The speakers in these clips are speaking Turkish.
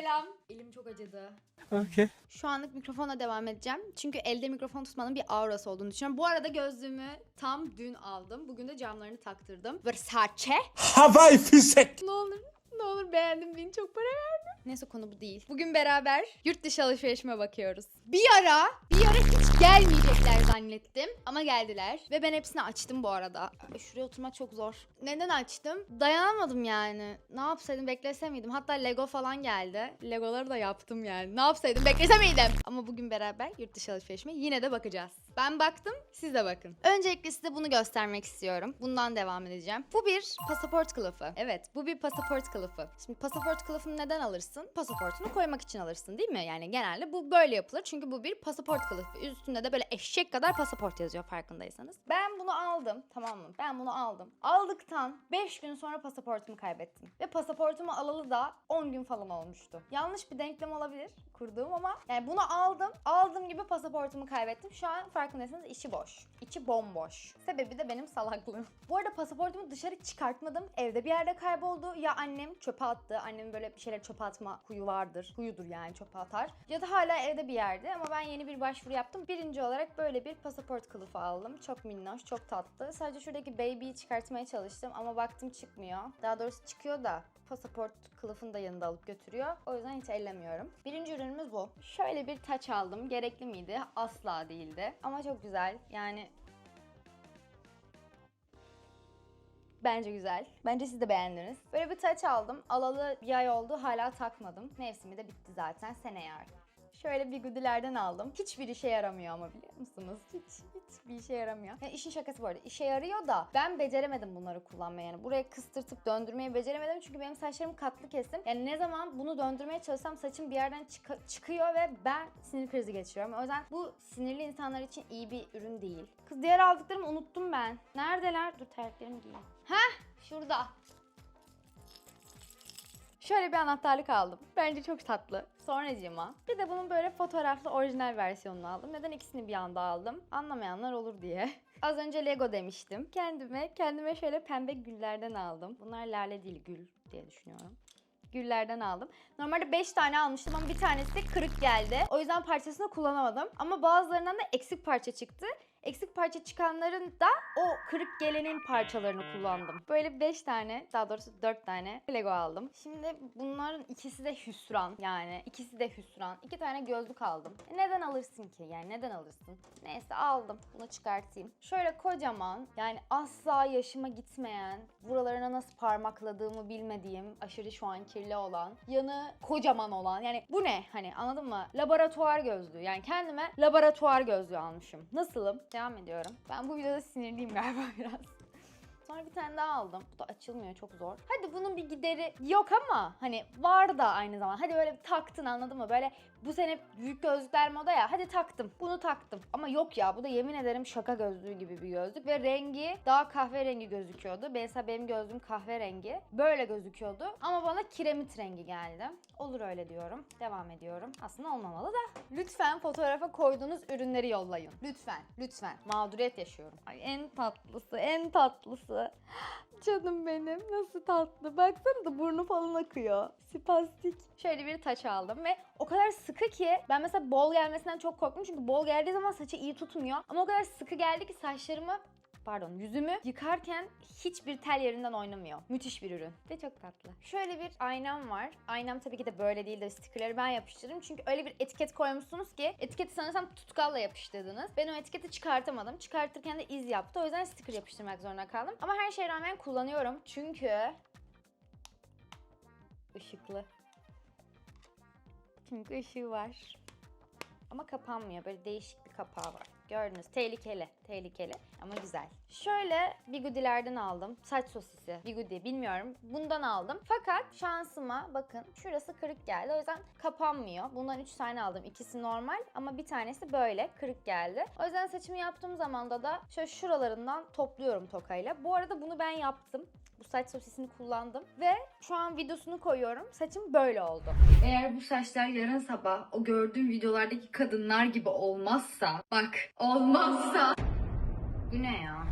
Selam. Elim çok acıdı. Okay. Şu anlık mikrofonla devam edeceğim. Çünkü elde mikrofon tutmanın bir aurası olduğunu düşünüyorum. Bu arada gözlüğümü tam dün aldım. Bugün de camlarını taktırdım. Versace. Havai fişek. Ne olur ne olur beğendim beni çok para verdim. Neyse konu bu değil. Bugün beraber yurt dışı alışverişime bakıyoruz. Bir ara bir ara hiç gelmeyecekler zannettim ama geldiler ve ben hepsini açtım bu arada. Ay, Şuraya oturmak çok zor. Neden açtım? Dayanamadım yani. Ne yapsaydım beklese miydim? Hatta Lego falan geldi. Legoları da yaptım yani. Ne yapsaydım beklese miydim? Ama bugün beraber yurt dışı alışverişime yine de bakacağız. Ben baktım siz de bakın. Öncelikle size bunu göstermek istiyorum. Bundan devam edeceğim. Bu bir pasaport kılıfı. Evet bu bir pasaport kılıfı. Şimdi pasaport kılıfını neden alırsın? Pasaportunu koymak için alırsın değil mi? Yani genelde bu böyle yapılır. Çünkü bu bir pasaport kılıfı. Üstünde de böyle eşek kadar pasaport yazıyor farkındaysanız. Ben bunu aldım tamam mı? Ben bunu aldım. Aldıktan 5 gün sonra pasaportumu kaybettim. Ve pasaportumu alalı da 10 gün falan olmuştu. Yanlış bir denklem olabilir kurduğum ama yani bunu aldım. Aldığım gibi pasaportumu kaybettim. Şu an farkındaysanız içi boş. İçi bomboş. Sebebi de benim salaklığım. Bu arada pasaportumu dışarı çıkartmadım. Evde bir yerde kayboldu. Ya annem çöpe attı. Annemin böyle bir şeyler çöpe atma huyu vardır. Huyudur yani çöpe atar. Ya da hala evde bir yerde ama ben yeni bir başvuru yaptım. Birinci olarak böyle bir pasaport kılıfı aldım. Çok minnoş, çok tatlı. Sadece şuradaki baby'yi çıkartmaya çalıştım ama baktım çıkmıyor. Daha doğrusu çıkıyor da pasaport kılıfını da yanında alıp götürüyor. O yüzden hiç ellemiyorum. Birinci ürünümüz bu. Şöyle bir taç aldım. Gerekli miydi? Asla değildi. Ama çok güzel. Yani Bence güzel. Bence siz de beğendiniz. Böyle bir taç aldım. Alalı bir ay oldu. Hala takmadım. Mevsimi de bitti zaten. Seneye artık. Şöyle bir gudilerden aldım. Hiçbir işe yaramıyor ama biliyor musunuz? Hiç, hiçbir işe yaramıyor. Yani işin şakası bu arada. İşe yarıyor da ben beceremedim bunları kullanmayı. Yani buraya kıstırtıp döndürmeyi beceremedim. Çünkü benim saçlarım katlı kesim. Yani ne zaman bunu döndürmeye çalışsam saçım bir yerden çıka- çıkıyor ve ben sinir krizi geçiriyorum. O yüzden bu sinirli insanlar için iyi bir ürün değil. Kız diğer aldıklarımı unuttum ben. Neredeler? Dur terliklerimi giyeyim. Heh şurada. Şöyle bir anahtarlık aldım. Bence çok tatlı. Sonracığıma bir de bunun böyle fotoğraflı orijinal versiyonunu aldım. Neden ikisini bir anda aldım? Anlamayanlar olur diye. Az önce Lego demiştim. Kendime kendime şöyle pembe güllerden aldım. Bunlar lale değil gül diye düşünüyorum güllerden aldım. Normalde 5 tane almıştım ama bir tanesi de kırık geldi. O yüzden parçasını kullanamadım. Ama bazılarından da eksik parça çıktı. Eksik parça çıkanların da o kırık gelenin parçalarını kullandım. Böyle 5 tane, daha doğrusu 4 tane Lego aldım. Şimdi bunların ikisi de hüsran yani. ikisi de hüsran. İki tane gözlük aldım. E neden alırsın ki? Yani neden alırsın? Neyse aldım. Bunu çıkartayım. Şöyle kocaman yani asla yaşıma gitmeyen, buralarına nasıl parmakladığımı bilmediğim, aşırı şu an kirli olan, yanı kocaman olan. Yani bu ne? Hani anladın mı? Laboratuvar gözlüğü. Yani kendime laboratuvar gözlüğü almışım. Nasılım? Devam ediyorum. Ben bu videoda sinirliyim galiba biraz. Sonra bir tane daha aldım. Bu da açılmıyor çok zor. Hadi bunun bir gideri yok ama hani var da aynı zamanda. Hadi böyle taktın anladın mı? Böyle bu sene büyük gözlükler moda ya. Hadi taktım. Bunu taktım. Ama yok ya bu da yemin ederim şaka gözlüğü gibi bir gözlük. Ve rengi daha kahverengi gözüküyordu. Mesela benim gözlüğüm kahverengi. Böyle gözüküyordu. Ama bana kiremit rengi geldi. Olur öyle diyorum. Devam ediyorum. Aslında olmamalı da. Lütfen fotoğrafa koyduğunuz ürünleri yollayın. Lütfen. Lütfen. Mağduriyet yaşıyorum. Ay en tatlısı. En tatlısı. Canım benim nasıl tatlı. Baksana da burnu falan akıyor. Spastik. Şöyle bir taç aldım ve o kadar sıkı ki ben mesela bol gelmesinden çok korktum. Çünkü bol geldiği zaman saçı iyi tutmuyor. Ama o kadar sıkı geldi ki saçlarımı pardon yüzümü yıkarken hiçbir tel yerinden oynamıyor. Müthiş bir ürün. Ve çok tatlı. Şöyle bir aynam var. Aynam tabii ki de böyle değil de stickerleri ben yapıştırdım. Çünkü öyle bir etiket koymuşsunuz ki etiketi sanırsam tutkalla yapıştırdınız. Ben o etiketi çıkartamadım. Çıkartırken de iz yaptı. O yüzden sticker yapıştırmak zorunda kaldım. Ama her şeye rağmen kullanıyorum. Çünkü ışıklı. Çünkü ışığı var. Ama kapanmıyor. Böyle değişik bir kapağı var. Gördünüz. Tehlikeli. Tehlikeli ama güzel. Şöyle bigudilerden aldım. Saç sosisi. Bigudi bilmiyorum. Bundan aldım. Fakat şansıma bakın şurası kırık geldi. O yüzden kapanmıyor. Bundan 3 tane aldım. İkisi normal ama bir tanesi böyle kırık geldi. O yüzden saçımı yaptığım zamanda da şöyle şuralarından topluyorum tokayla. Bu arada bunu ben yaptım. Bu saç sosisini kullandım ve şu an videosunu koyuyorum. Saçım böyle oldu. Eğer bu saçlar yarın sabah o gördüğüm videolardaki kadınlar gibi olmazsa, bak olmazsa. Ne ya?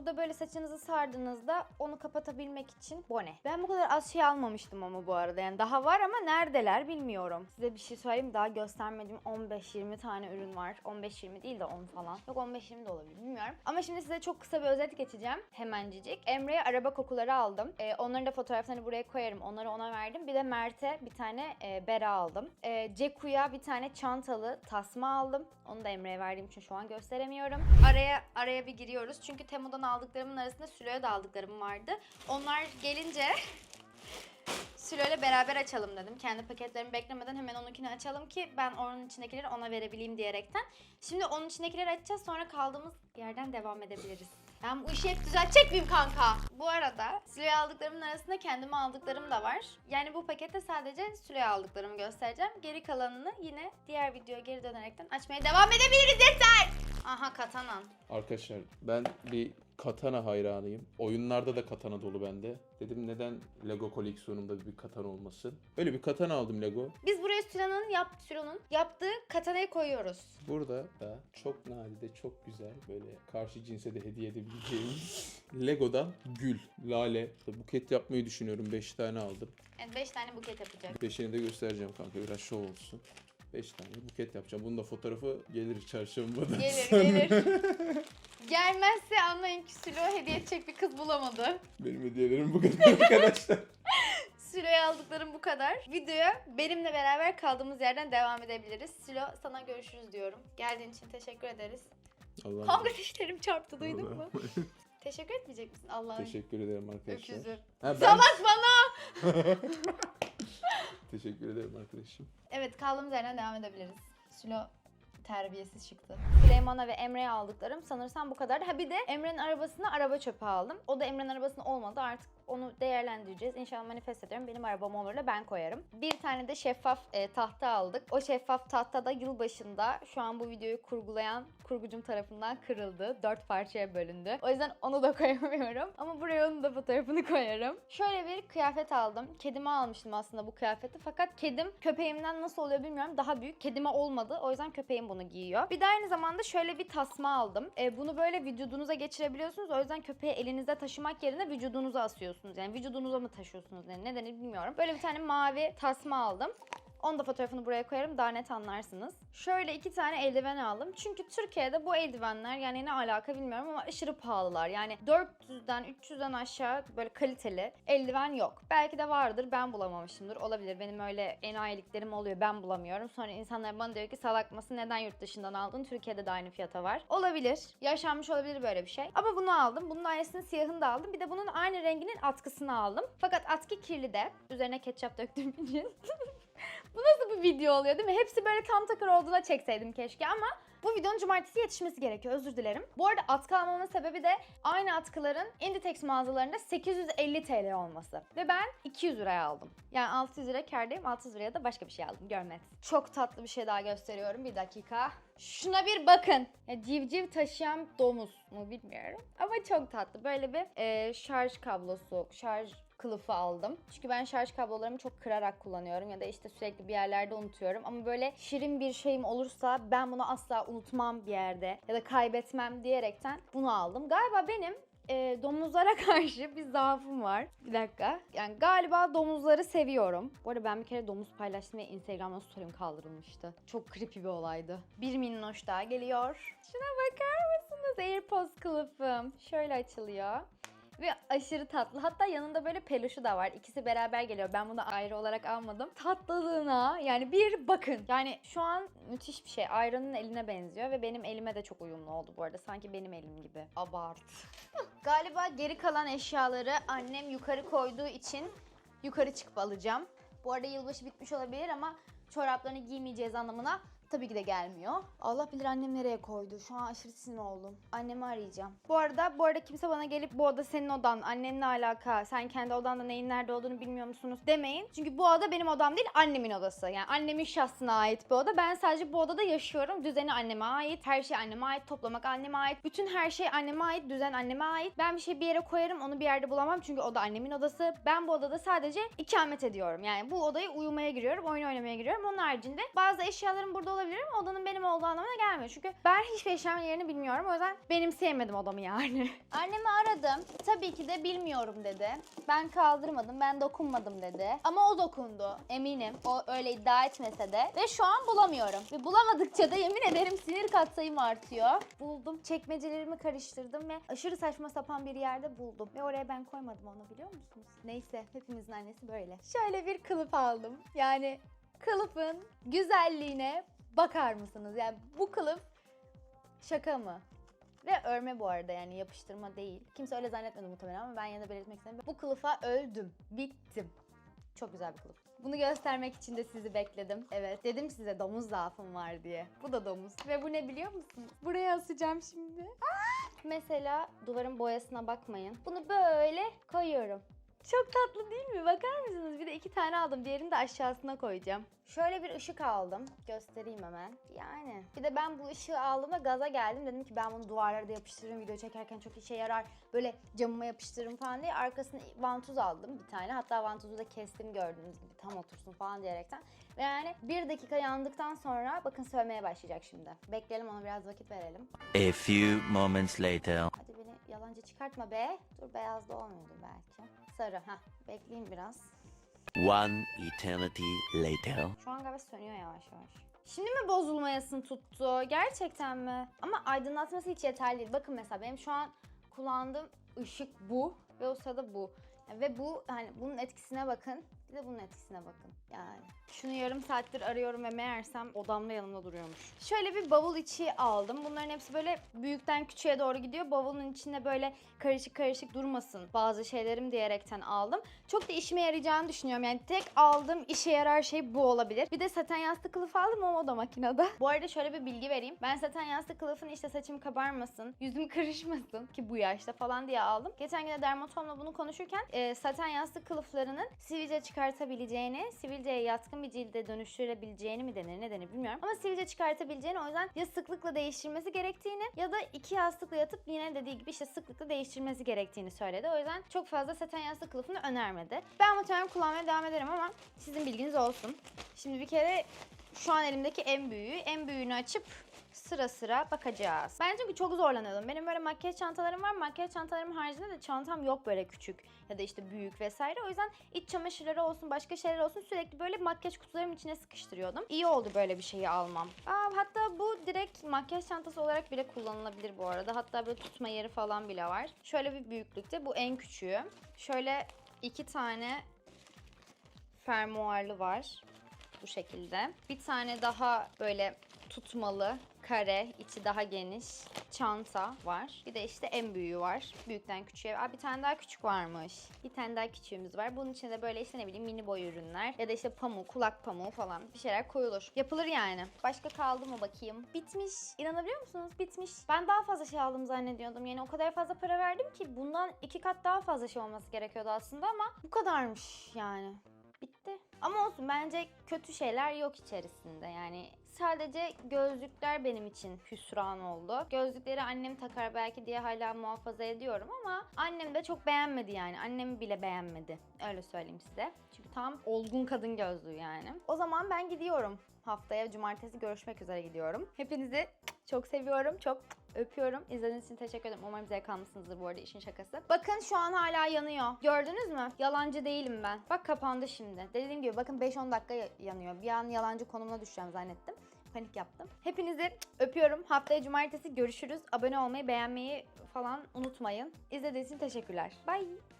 Bu da böyle saçınızı sardığınızda onu kapatabilmek için bone. Ben bu kadar az şey almamıştım ama bu arada. Yani daha var ama neredeler bilmiyorum. Size bir şey söyleyeyim daha göstermediğim 15-20 tane ürün var. 15-20 değil de 10 falan. Yok 15-20 de olabilir bilmiyorum. Ama şimdi size çok kısa bir özet geçeceğim. Hemencik. Emre'ye araba kokuları aldım. Ee, onların da fotoğraflarını buraya koyarım. Onları ona verdim. Bir de Mert'e bir tane e, bera aldım. Ee, Ceku'ya bir tane çantalı tasma aldım. Onu da Emre'ye verdiğim için şu an gösteremiyorum. Araya araya bir giriyoruz. Çünkü Temu'dan aldıklarımın arasında Sülo'ya da aldıklarım vardı. Onlar gelince Sülo'yla beraber açalım dedim. Kendi paketlerimi beklemeden hemen onunkini açalım ki ben onun içindekileri ona verebileyim diyerekten. Şimdi onun içindekileri açacağız sonra kaldığımız yerden devam edebiliriz. Ben bu işi hep düzeltecek miyim kanka? Bu arada Sülo'ya aldıklarımın arasında kendime aldıklarım da var. Yani bu pakette sadece Sülo'ya aldıklarımı göstereceğim. Geri kalanını yine diğer videoya geri dönerekten açmaya devam edebiliriz yeter! Aha katanan. Arkadaşlar ben bir katana hayranıyım. Oyunlarda da katana dolu bende. Dedim neden Lego koleksiyonumda bir katana olmasın. Öyle bir katana aldım Lego. Biz buraya Sülo'nun yap, Sülo'nun yaptığı katanayı koyuyoruz. Burada da çok nadide, çok güzel böyle karşı cinse de hediye edebileceğimiz Lego'dan gül, lale, buket yapmayı düşünüyorum. 5 tane aldım. Yani 5 tane buket yapacak. Beşini de göstereceğim kanka biraz şov olsun. 5 tane buket yapacağım. Bunun da fotoğrafı gelir çarşambadan Gelir gelir. Gelmezse anlayın ki Sülo hediye edecek bir kız bulamadı. Benim hediyelerim bu kadar arkadaşlar. Sülo'ya aldıklarım bu kadar. Videoya benimle beraber kaldığımız yerden devam edebiliriz. Sülo sana görüşürüz diyorum. Geldiğin için teşekkür ederiz. Allah'ım. Kanka dişlerim çarptı duydun mu? teşekkür etmeyecek misin Allah'ın Teşekkür ederim arkadaşlar. öküzü? Ha, ben Salak bana! teşekkür ederim arkadaşım. Evet kaldığımız yerden devam edebiliriz. Sülo terbiyesiz çıktı. Süleyman'a ve Emre'ye aldıklarım sanırsam bu kadar. Ha bir de Emre'nin arabasına araba çöpü aldım. O da Emre'nin arabasına olmadı artık onu değerlendireceğiz. İnşallah manifest ediyorum. Benim arabam olur da ben koyarım. Bir tane de şeffaf e, tahta aldık. O şeffaf tahta da yılbaşında şu an bu videoyu kurgulayan kurgucum tarafından kırıldı. Dört parçaya bölündü. O yüzden onu da koyamıyorum. Ama buraya onun da fotoğrafını koyarım. Şöyle bir kıyafet aldım. Kedime almıştım aslında bu kıyafeti. Fakat kedim köpeğimden nasıl oluyor bilmiyorum. Daha büyük. Kedime olmadı. O yüzden köpeğim bunu giyiyor. Bir de aynı zamanda şöyle bir tasma aldım. E, bunu böyle vücudunuza geçirebiliyorsunuz. O yüzden köpeği elinizde taşımak yerine vücudunuza asıyorsunuz. Yani vücudunuza mı taşıyorsunuz? Yani nedeni bilmiyorum. Böyle bir tane mavi tasma aldım. Onun da fotoğrafını buraya koyarım daha net anlarsınız. Şöyle iki tane eldiven aldım. Çünkü Türkiye'de bu eldivenler yani ne alaka bilmiyorum ama aşırı pahalılar. Yani 400'den 300'den aşağı böyle kaliteli eldiven yok. Belki de vardır ben bulamamışımdır. Olabilir benim öyle enayiliklerim oluyor ben bulamıyorum. Sonra insanlar bana diyor ki salak mısın neden yurt dışından aldın? Türkiye'de de aynı fiyata var. Olabilir. Yaşanmış olabilir böyle bir şey. Ama bunu aldım. Bunun aynısının siyahını da aldım. Bir de bunun aynı renginin atkısını aldım. Fakat atkı kirli de. Üzerine ketçap döktüğüm için. Bu nasıl bir video oluyor değil mi? Hepsi böyle tam takır olduğuna çekseydim keşke ama bu videonun cumartesi yetişmesi gerekiyor. Özür dilerim. Bu arada atkı almamın sebebi de aynı atkıların Inditex mağazalarında 850 TL olması. Ve ben 200 liraya aldım. Yani 600 lira kârdayım. 600 liraya da başka bir şey aldım. Görmez. Çok tatlı bir şey daha gösteriyorum. Bir dakika. Şuna bir bakın. Ya civciv taşıyan domuz mu bilmiyorum. Ama çok tatlı. Böyle bir e, şarj kablosu, şarj kılıfı aldım. Çünkü ben şarj kablolarımı çok kırarak kullanıyorum ya da işte sürekli bir yerlerde unutuyorum. Ama böyle şirin bir şeyim olursa ben bunu asla unutmam bir yerde ya da kaybetmem diyerekten bunu aldım. Galiba benim e, domuzlara karşı bir zaafım var. Bir dakika. Yani galiba domuzları seviyorum. Bu arada ben bir kere domuz paylaştım ve Instagram'dan story'im kaldırılmıştı. Çok creepy bir olaydı. Bir minnoş daha geliyor. Şuna bakar mısınız? AirPods kılıfım. Şöyle açılıyor. Ve aşırı tatlı. Hatta yanında böyle peluşu da var. İkisi beraber geliyor. Ben bunu ayrı olarak almadım. Tatlılığına yani bir bakın. Yani şu an müthiş bir şey. Ayranın eline benziyor ve benim elime de çok uyumlu oldu bu arada. Sanki benim elim gibi. Abart. Galiba geri kalan eşyaları annem yukarı koyduğu için yukarı çıkıp alacağım. Bu arada yılbaşı bitmiş olabilir ama çoraplarını giymeyeceğiz anlamına tabii ki de gelmiyor. Allah bilir annem nereye koydu. Şu an aşırı sinir oldum. Annemi arayacağım. Bu arada bu arada kimse bana gelip bu oda senin odan, annenle alaka, sen kendi odanda neyin nerede olduğunu bilmiyor musunuz demeyin. Çünkü bu oda benim odam değil, annemin odası. Yani annemin şahsına ait bir oda. Ben sadece bu odada yaşıyorum. Düzeni anneme ait, her şey anneme ait, toplamak anneme ait. Bütün her şey anneme ait, düzen anneme ait. Ben bir şey bir yere koyarım, onu bir yerde bulamam çünkü o da annemin odası. Ben bu odada sadece ikamet ediyorum. Yani bu odaya uyumaya giriyorum, oyun oynamaya giriyorum. Onun haricinde bazı eşyalarım burada olabilirim. Odanın benim olduğu anlamına gelmiyor. Çünkü ben hiçbir eşyamın yerini bilmiyorum. O yüzden benim sevmedim odamı yani. Annemi aradım. Tabii ki de bilmiyorum dedi. Ben kaldırmadım, ben dokunmadım dedi. Ama o dokundu. Eminim. O öyle iddia etmese de. Ve şu an bulamıyorum. Ve bulamadıkça da yemin ederim sinir katsayım artıyor. Buldum. Çekmecelerimi karıştırdım ve aşırı saçma sapan bir yerde buldum. Ve oraya ben koymadım onu biliyor musunuz? Neyse hepimizin annesi böyle. Şöyle bir kılıf aldım. Yani kılıfın güzelliğine bakar mısınız? Yani bu kılıf şaka mı? Ve örme bu arada yani yapıştırma değil. Kimse öyle zannetmedi muhtemelen ama ben yine de belirtmek istedim. Bu kılıfa öldüm. Bittim. Çok güzel bir kılıf. Bunu göstermek için de sizi bekledim. Evet dedim size domuz zaafım var diye. Bu da domuz. Ve bu ne biliyor musunuz? Buraya asacağım şimdi. Mesela duvarın boyasına bakmayın. Bunu böyle koyuyorum. Çok tatlı değil mi? Bakar mısınız? Bir de iki tane aldım. Diğerini de aşağısına koyacağım. Şöyle bir ışık aldım. Göstereyim hemen. Yani. Bir de ben bu ışığı aldığımda gaza geldim. Dedim ki ben bunu duvarlara da yapıştırırım. Video çekerken çok işe yarar. Böyle camıma yapıştırırım falan diye. Arkasına vantuz aldım bir tane. Hatta vantuzu da kestim gördüğünüz gibi. Tam otursun falan diyerekten. Ve yani bir dakika yandıktan sonra bakın sövmeye başlayacak şimdi. Bekleyelim ona biraz vakit verelim. A few moments later. Hadi beni yalancı çıkartma be. Dur beyaz da olmuyordur belki. Sarı. Heh. Bekleyeyim biraz. One eternity later. Şu an galiba sönüyor yavaş yavaş. Şimdi mi bozulmayasın tuttu? Gerçekten mi? Ama aydınlatması hiç yeterli değil. Bakın mesela benim şu an kullandığım ışık bu ve o sırada bu. Ve bu hani bunun etkisine bakın. Bir de bunun etkisine bakın. Yani. Şunu yarım saattir arıyorum ve meğersem odamda yanımda duruyormuş. Şöyle bir bavul içi aldım. Bunların hepsi böyle büyükten küçüğe doğru gidiyor. Bavulun içinde böyle karışık karışık durmasın bazı şeylerim diyerekten aldım. Çok da işime yarayacağını düşünüyorum. Yani tek aldığım işe yarar şey bu olabilir. Bir de saten yastık kılıfı aldım ama o da makinede. Bu arada şöyle bir bilgi vereyim. Ben saten yastık kılıfını işte saçım kabarmasın, yüzüm kırışmasın ki bu yaşta falan diye aldım. Geçen gün de dermatologla bunu konuşurken e, saten yastık kılıflarının sivilce çıkartabileceğini, sivilceye yatkın bir cilde dönüştürebileceğini mi denir ne denir bilmiyorum. Ama sivilce çıkartabileceğini o yüzden ya sıklıkla değiştirmesi gerektiğini ya da iki yastıkla yatıp yine dediği gibi işte sıklıkla değiştirmesi gerektiğini söyledi. O yüzden çok fazla saten yastık kılıfını önermedi. Ben muhtemelen kullanmaya devam ederim ama sizin bilginiz olsun. Şimdi bir kere şu an elimdeki en büyüğü. En büyüğünü açıp sıra sıra bakacağız. Ben çünkü çok zorlanıyordum. Benim böyle makyaj çantalarım var. Makyaj çantalarım haricinde de çantam yok böyle küçük ya da işte büyük vesaire. O yüzden iç çamaşırları olsun başka şeyler olsun sürekli böyle makyaj kutularım içine sıkıştırıyordum. İyi oldu böyle bir şeyi almam. Aa, hatta bu direkt makyaj çantası olarak bile kullanılabilir bu arada. Hatta böyle tutma yeri falan bile var. Şöyle bir büyüklükte bu en küçüğü. Şöyle iki tane fermuarlı var bu şekilde. Bir tane daha böyle tutmalı kare, içi daha geniş çanta var. Bir de işte en büyüğü var. Büyükten küçüğe. Aa, bir tane daha küçük varmış. Bir tane daha küçüğümüz var. Bunun içinde böyle işte ne bileyim mini boy ürünler ya da işte pamuk, kulak pamuğu falan bir şeyler koyulur. Yapılır yani. Başka kaldı mı bakayım? Bitmiş. İnanabiliyor musunuz? Bitmiş. Ben daha fazla şey aldım zannediyordum. Yani o kadar fazla para verdim ki bundan iki kat daha fazla şey olması gerekiyordu aslında ama bu kadarmış yani. Bitti. Ama olsun bence kötü şeyler yok içerisinde. Yani sadece gözlükler benim için hüsran oldu. Gözlükleri annem takar belki diye hala muhafaza ediyorum ama annem de çok beğenmedi yani. Annem bile beğenmedi. Öyle söyleyeyim size. Çünkü tam olgun kadın gözlüğü yani. O zaman ben gidiyorum. Haftaya cumartesi görüşmek üzere gidiyorum. Hepinizi çok seviyorum. Çok öpüyorum. İzlediğiniz için teşekkür ederim. Umarım zevk almışsınızdır bu arada işin şakası. Bakın şu an hala yanıyor. Gördünüz mü? Yalancı değilim ben. Bak kapandı şimdi. Dediğim gibi bakın 5-10 dakika ya- yanıyor. Bir an yalancı konumuna düşeceğim zannettim. Panik yaptım. Hepinizi öpüyorum. Haftaya cumartesi görüşürüz. Abone olmayı, beğenmeyi falan unutmayın. İzlediğiniz için teşekkürler. Bye.